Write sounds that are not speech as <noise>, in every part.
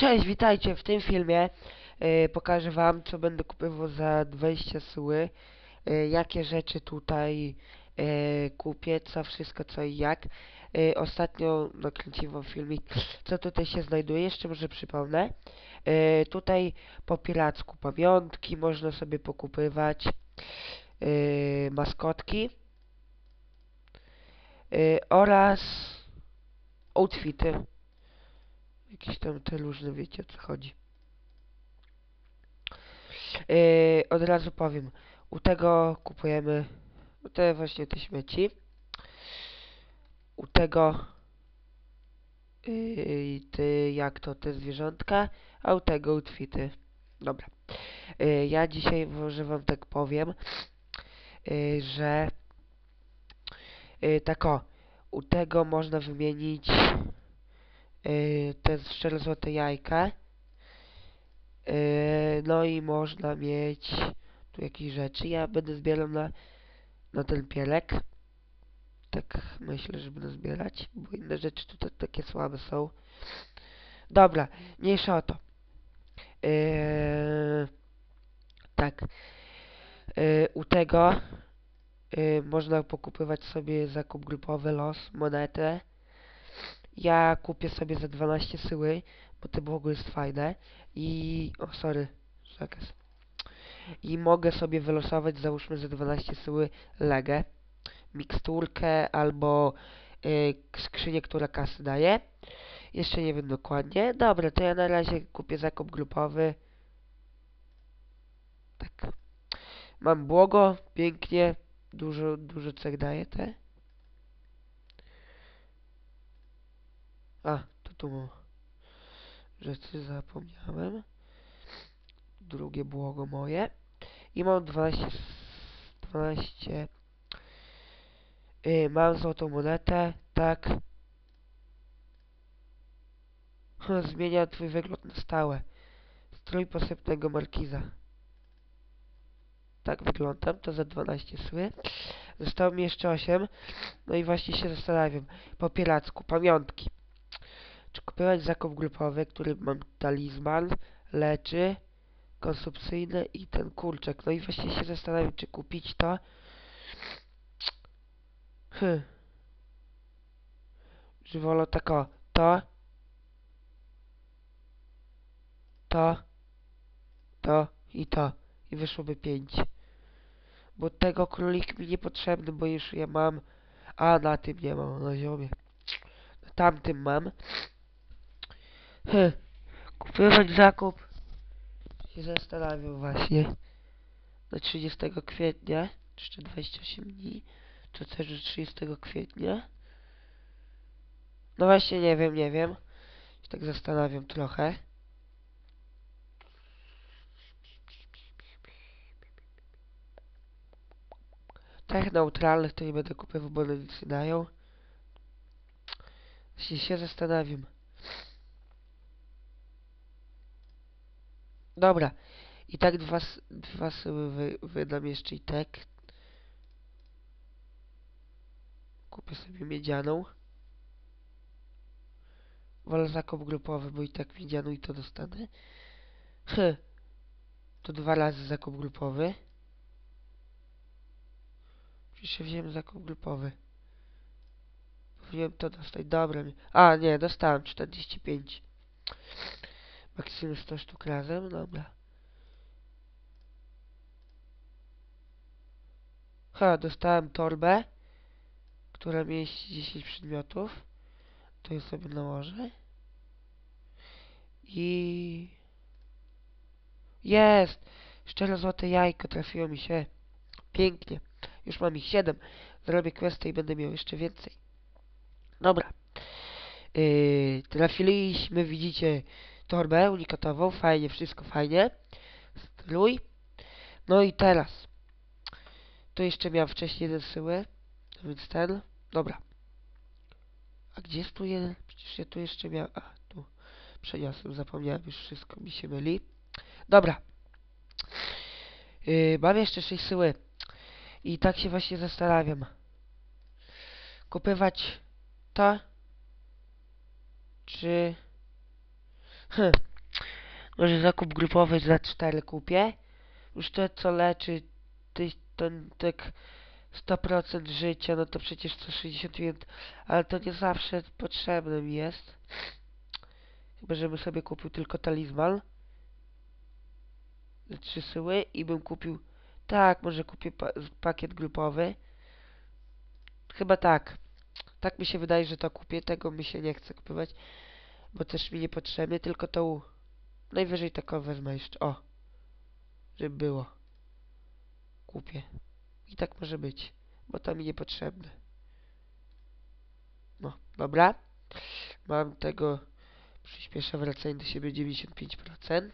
Cześć, witajcie. W tym filmie e, pokażę wam, co będę kupował za 20 suły, e, jakie rzeczy tutaj e, kupię, co wszystko, co i jak. E, ostatnio nakręciłem filmik, co tutaj się znajduje, jeszcze może przypomnę. E, tutaj po piracku pamiątki można sobie pokupywać, e, maskotki e, oraz outfity. Jakieś tam te różne, wiecie o co chodzi. Yy, od razu powiem, u tego kupujemy te właśnie te śmieci. U tego yy, ty, jak to te zwierzątka, a u tego outfity. Dobra. Yy, ja dzisiaj może wam tak powiem, yy, że yy, tak o, u tego można wymienić yy, te szczere złote jajka. Yy, no i można mieć tu jakieś rzeczy. Ja będę zbierał na, na ten pielek. Tak myślę, że będę zbierać, bo inne rzeczy tutaj takie słabe są. Dobra, mniejsza o to. Yy, tak. Yy, u tego yy, można pokupywać sobie zakup grupowy los, monetę. Ja kupię sobie za 12 syły, bo to ogóle jest fajne. I... O, sorry. Zakaz. I mogę sobie wylosować, załóżmy, za 12 syły legę, miksturkę albo y, skrzynię, która kasy daje. Jeszcze nie wiem dokładnie. Dobra, to ja na razie kupię zakup grupowy. Tak. Mam błogo, pięknie. Dużo, dużo cech daje te. A, to tu rzeczy zapomniałem. Drugie błogo moje. I mam 12... s- 12... Yy, mam złotą monetę, tak. <laughs> Zmienia twój wygląd na stałe. Strój posępnego markiza. Tak wyglądam, to za 12 sły. Zostało mi jeszcze 8. No i właśnie się zastanawiam. Po piracku, pamiątki. Czy kupować zakup grupowy, który mam talizman, leczy, konsumpcyjny i ten kurczak. No i właśnie się zastanawiam, czy kupić to. Hm. Że wolę tak o, to, to, to i to. I wyszłoby 5. Bo tego królik mi niepotrzebny, bo już ja mam. A na tym nie mam, na ziomie. Na tamtym mam. Hm. Kupować zakup. Się zastanawiam właśnie. Na 30 kwietnia. Jeszcze 28 dni. To też że 30 kwietnia. No właśnie nie wiem, nie wiem. Się tak zastanawiam trochę. Tak neutralnych to nie będę kupował, bo one nic nie dają. Właśnie się zastanawiam. Dobra. I tak dwa, dwa syły wy, wydam jeszcze i tak. Kupię sobie miedzianą. Wolę zakup grupowy, bo i tak miedzianą i to dostanę. Hm. To dwa razy zakup grupowy. Przecież wziąłem zakup grupowy. Powinienem to dostać. Dobra. A, nie, dostałem 45. Maksimum 100 sztuk razem, dobra. Ha, dostałem torbę, która mieści 10 przedmiotów. To je sobie nałożę. I... Jest! Szczere złote jajko trafiło mi się. Pięknie. Już mam ich 7. Zrobię questę i będę miał jeszcze więcej. Dobra. Yy, trafiliśmy, widzicie, torbę unikatową. Fajnie, wszystko fajnie. Strój. No i teraz. Tu jeszcze miałem wcześniej jeden syły. Więc ten. Dobra. A gdzie jest tu jeden? Przecież ja tu jeszcze miałem... A, tu. Przeniosłem, zapomniałem już wszystko, mi się myli. Dobra. Yy, mam jeszcze 6 syły. I tak się właśnie zastanawiam. Kupywać to? Czy... Hm. Może zakup grupowy za 4 kupię. Już to, co leczy ty, ten tak 100% życia, no to przecież 161, ale to nie zawsze potrzebne mi jest. Chyba, żebym sobie kupił tylko talizman. Trzy syły i bym kupił... Tak, może kupię pa pakiet grupowy. Chyba tak. Tak mi się wydaje, że to kupię. Tego mi się nie chce kupować. Bo też mi niepotrzebny, tylko to u... Najwyżej taką wezmę jeszcze. O. Żeby było. Kupię. I tak może być. Bo to mi niepotrzebne. No, dobra. Mam tego... Przyspieszę wracanie do siebie 95%.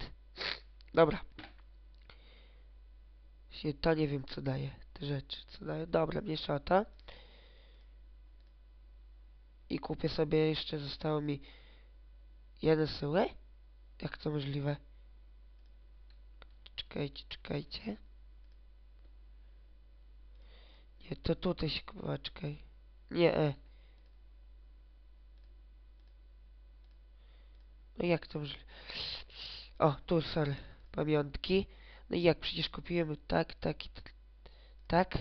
Dobra. Się to nie wiem co daje. Te rzeczy co daje. Dobra, mniejsza o to. I kupię sobie jeszcze, zostało mi jeden syłę? Jak to możliwe? Czekajcie, czekajcie. Nie, to tutaj się kupiła, czekaj. Nie, e. No jak to możliwe? O, tu, sorry. Pamiątki. No i jak przecież kupiłem tak, tak i tak.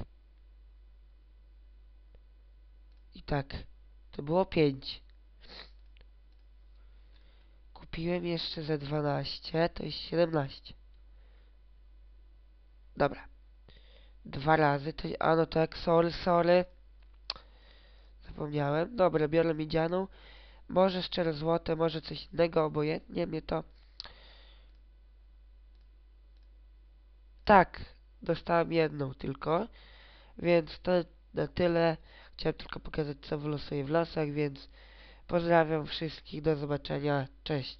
I tak. To było 5. Kupiłem jeszcze za 12, to jest 17. Dobra. Dwa razy, to... A no tak, sorry, sorry. Zapomniałem. Dobra, biorę miedzianą. Może szczere złote, może coś innego, obojętnie mnie to... Tak, dostałem jedną tylko, więc to na tyle. Chciałem tylko pokazać, co wylosuję w losach, więc pozdrawiam wszystkich, do zobaczenia, cześć.